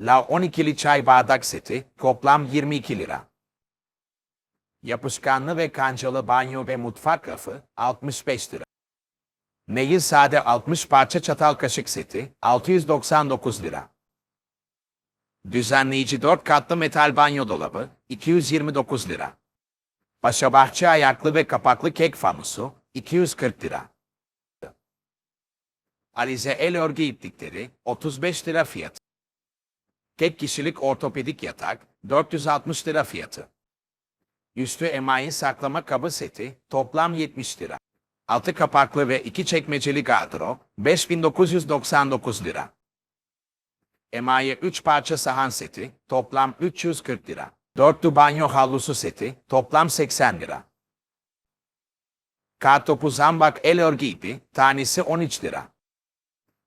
La 12'li çay bardak seti toplam 22 lira. Yapışkanlı ve kancalı banyo ve mutfak rafı 65 lira. Neyi sade 60 parça çatal kaşık seti 699 lira. Düzenleyici 4 katlı metal banyo dolabı 229 lira. Paşa bahçe ayaklı ve kapaklı kek fanusu 240 lira. Alize el örgü iplikleri 35 lira fiyatı. Tek kişilik ortopedik yatak 460 lira fiyatı. Üstü emayi saklama kabı seti toplam 70 lira. Altı kapaklı ve iki çekmeceli gardırop 5999 lira. Emaye 3 parça sahan seti toplam 340 lira. Dörtlü banyo havlusu seti toplam 80 lira. Kartopu zambak el örgü ipi tanesi 13 lira.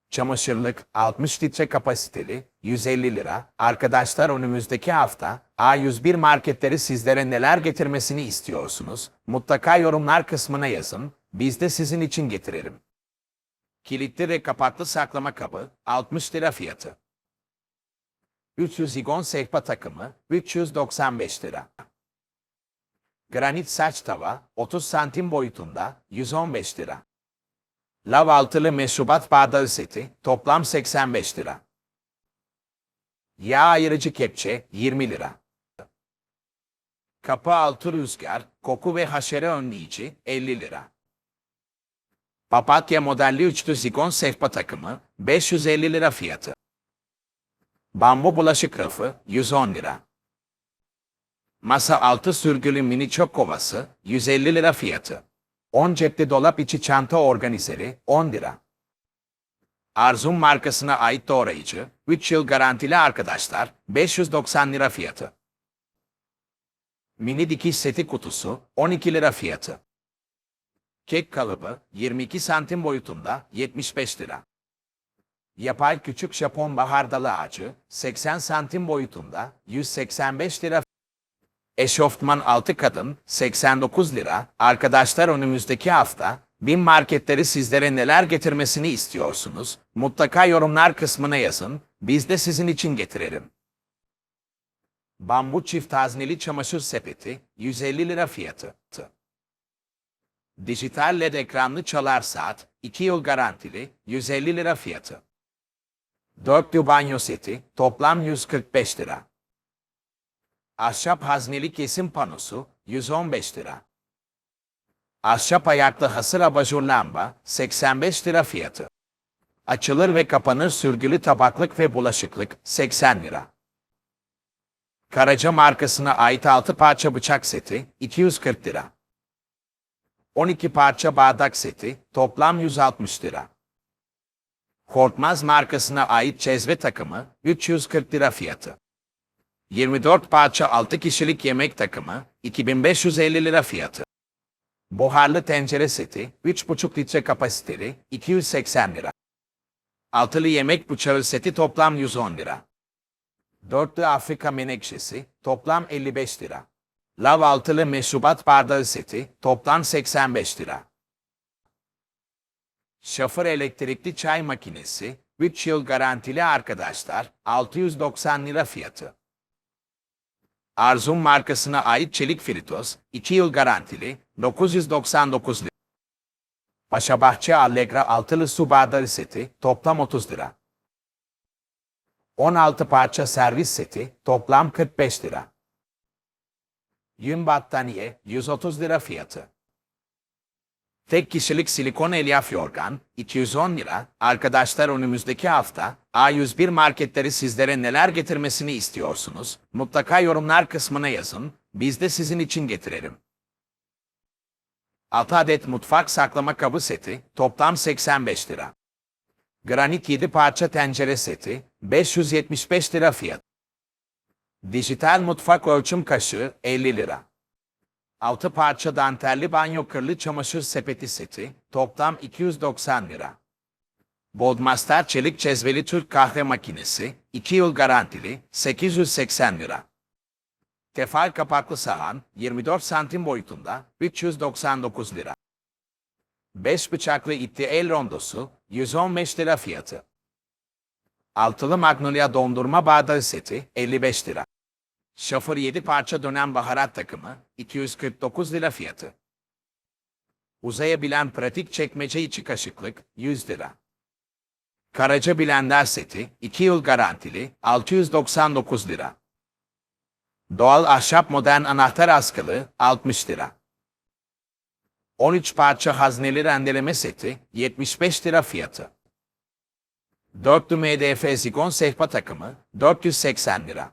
Çamaşırlık 60 litre kapasiteli 150 lira. Arkadaşlar önümüzdeki hafta A101 marketleri sizlere neler getirmesini istiyorsunuz? Mutlaka yorumlar kısmına yazın. Biz de sizin için getirelim. Kilitli ve kapaklı saklama kabı 60 lira fiyatı. 300 zigon sehpa takımı 395 lira. Granit saç tava 30 santim boyutunda 115 lira. Lav altılı meşrubat bardağı seti toplam 85 lira. Yağ ayırıcı kepçe 20 lira. Kapı altı rüzgar, koku ve haşere önleyici 50 lira. Papatya modelli üçlü zigon sehpa takımı 550 lira fiyatı. Bambu bulaşık rafı 110 lira. Masa altı sürgülü mini çöp kovası 150 lira fiyatı. 10 cepli dolap içi çanta organizeri 10 lira. Arzum markasına ait doğrayıcı 3 yıl garantili arkadaşlar 590 lira fiyatı. Mini dikiş seti kutusu 12 lira fiyatı. Kek kalıbı 22 santim boyutunda 75 lira. Yapay küçük Japon bahardalı ağacı 80 santim boyutunda 185 lira. Eşofman altı kadın 89 lira. Arkadaşlar önümüzdeki hafta bin marketleri sizlere neler getirmesini istiyorsunuz? Mutlaka yorumlar kısmına yazın. Biz de sizin için getirelim. Bambu çift hazneli çamaşır sepeti 150 lira fiyatı. Dijital LED ekranlı çalar saat 2 yıl garantili 150 lira fiyatı. Dörtlü banyo seti toplam 145 lira. Ahşap hazneli kesim panosu 115 lira. Ahşap ayaklı hasır abajur lamba 85 lira fiyatı. Açılır ve kapanır sürgülü tabaklık ve bulaşıklık 80 lira. Karaca markasına ait 6 parça bıçak seti 240 lira. 12 parça bardak seti toplam 160 lira. Korkmaz markasına ait çezve takımı 340 lira fiyatı. 24 parça 6 kişilik yemek takımı 2550 lira fiyatı. Buharlı tencere seti 3,5 litre kapasiteli 280 lira. Altılı yemek bıçağı seti toplam 110 lira. Dörtlü Afrika menekşesi toplam 55 lira. Lav altılı meşrubat bardağı seti toplam 85 lira. Şafır elektrikli çay makinesi 3 yıl garantili arkadaşlar 690 lira fiyatı. Arzum markasına ait çelik fritöz 2 yıl garantili 999 lira. Paşabahçe Allegra altılı su bardağı seti toplam 30 lira. 16 parça servis seti toplam 45 lira. Yün battaniye 130 lira fiyatı. Tek kişilik silikon elyaf yorgan 210 lira. Arkadaşlar önümüzdeki hafta A101 marketleri sizlere neler getirmesini istiyorsunuz? Mutlaka yorumlar kısmına yazın. Biz de sizin için getirelim. 6 adet mutfak saklama kabı seti toplam 85 lira. Granit 7 parça tencere seti 575 lira fiyat. Dijital mutfak ölçüm kaşığı 50 lira. 6 parça dantelli banyo kırlı çamaşır sepeti seti toplam 290 lira. Bodmaster çelik cezveli Türk kahve makinesi 2 yıl garantili 880 lira. Tefal kapaklı sahan 24 santim boyutunda 399 lira. 5 bıçaklı itti el rondosu 115 lira fiyatı. Altılı Magnolia dondurma bardağı seti 55 lira. Şoför 7 parça dönem baharat takımı 249 lira fiyatı. Uzayabilen pratik çekmece içi kaşıklık 100 lira. Karaca blender seti 2 yıl garantili 699 lira. Doğal ahşap modern anahtar askılı 60 lira. 13 parça hazneli rendeleme seti 75 lira fiyatı. Dörtlü MDF zigon sehpa takımı 480 lira.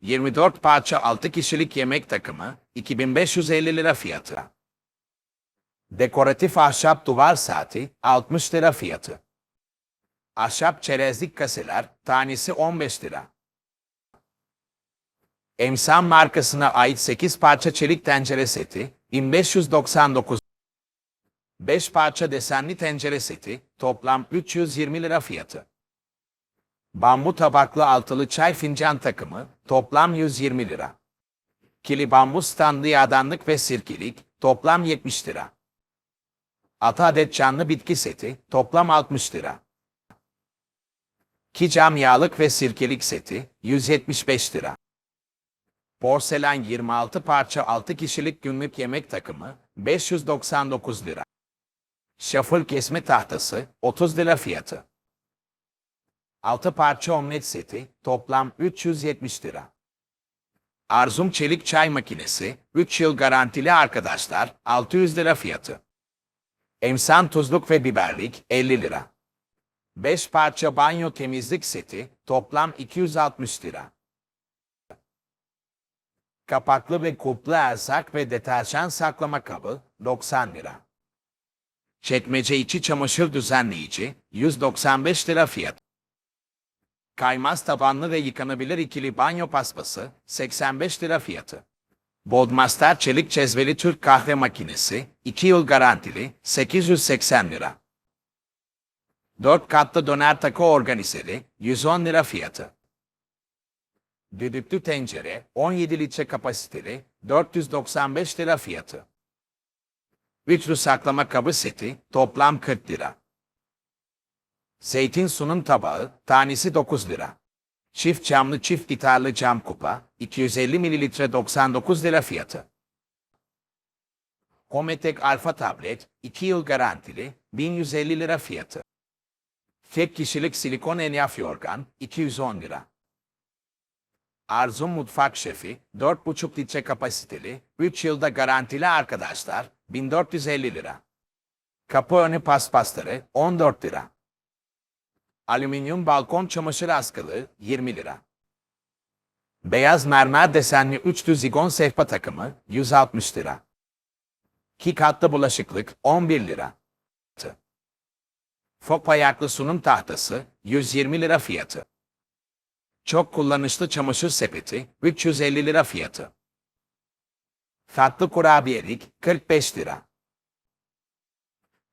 24 parça 6 kişilik yemek takımı 2550 lira fiyatı. Dekoratif ahşap duvar saati 60 lira fiyatı. Ahşap çerezlik kaseler tanesi 15 lira. Emsan markasına ait 8 parça çelik tencere seti 1599 5 parça desenli tencere seti toplam 320 lira fiyatı. Bambu tabaklı altılı çay fincan takımı toplam 120 lira. Kili bambu standı yağdanlık ve sirkelik toplam 70 lira. 6 adet canlı bitki seti toplam 60 lira. 2 cam yağlık ve sirkelik seti 175 lira. Porselen 26 parça 6 kişilik günlük yemek takımı 599 lira. Şafıl kesme tahtası 30 lira fiyatı. 6 parça omlet seti toplam 370 lira. Arzum çelik çay makinesi 3 yıl garantili arkadaşlar 600 lira fiyatı. Emsan tuzluk ve biberlik 50 lira. 5 parça banyo temizlik seti toplam 260 lira. Kapaklı ve kuplu erzak ve deterjan saklama kabı 90 lira. Çekmece içi çamaşır düzenleyici 195 lira fiyat. Kaymaz tabanlı ve yıkanabilir ikili banyo paspası 85 lira fiyatı. Bodmaster çelik cezveli Türk kahve makinesi 2 yıl garantili 880 lira. 4 katlı döner takı organizeri 110 lira fiyatı. Düdüklü tencere 17 litre kapasiteli 495 lira fiyatı. Üçlü saklama kabı seti toplam 40 lira. Zeytin sunum tabağı tanesi 9 lira. Çift camlı çift gitarlı cam kupa 250 mililitre 99 lira fiyatı. Hometek Alfa tablet 2 yıl garantili 1150 lira fiyatı. Tek kişilik silikon elyaf yorgan 210 lira. Arzum Mutfak Şefi 4,5 litre kapasiteli 3 yılda garantili arkadaşlar 1450 lira. Kapı önü paspasları 14 lira. Alüminyum balkon çamaşır askılı 20 lira. Beyaz mermer desenli üçlü zigon sehpa takımı 160 lira. İki katlı bulaşıklık 11 lira. Fok ayaklı sunum tahtası 120 lira fiyatı. Çok kullanışlı çamaşır sepeti 350 lira fiyatı. Tatlı kurabiyelik 45 lira.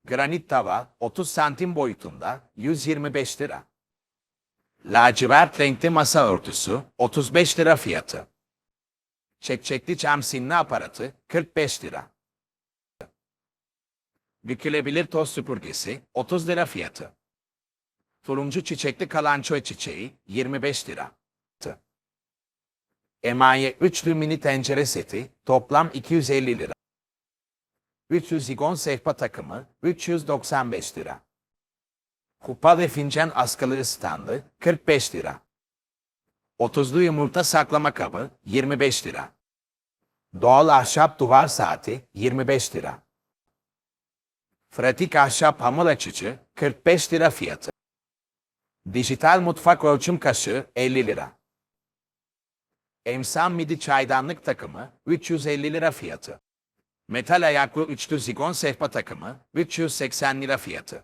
Granit tava 30 santim boyutunda 125 lira. Lacivert renkli masa örtüsü 35 lira fiyatı. Çekçekli cam sinne aparatı 45 lira. Bükülebilir toz süpürgesi 30 lira fiyatı. Turuncu çiçekli kalançoy çiçeği 25 lira. Emaye üçlü mini tencere seti toplam 250 lira. 300 zigon sehpa takımı 395 lira. Kupa ve fincan askılı standı 45 lira. 30'lu yumurta saklama kabı 25 lira. Doğal ahşap duvar saati 25 lira. Pratik ahşap hamur açıcı 45 lira fiyatı. Dijital mutfak ölçüm kaşığı 50 lira. Emsan midi çaydanlık takımı 350 lira fiyatı. Metal ayaklı üçlü zigon sehpa takımı 380 lira fiyatı.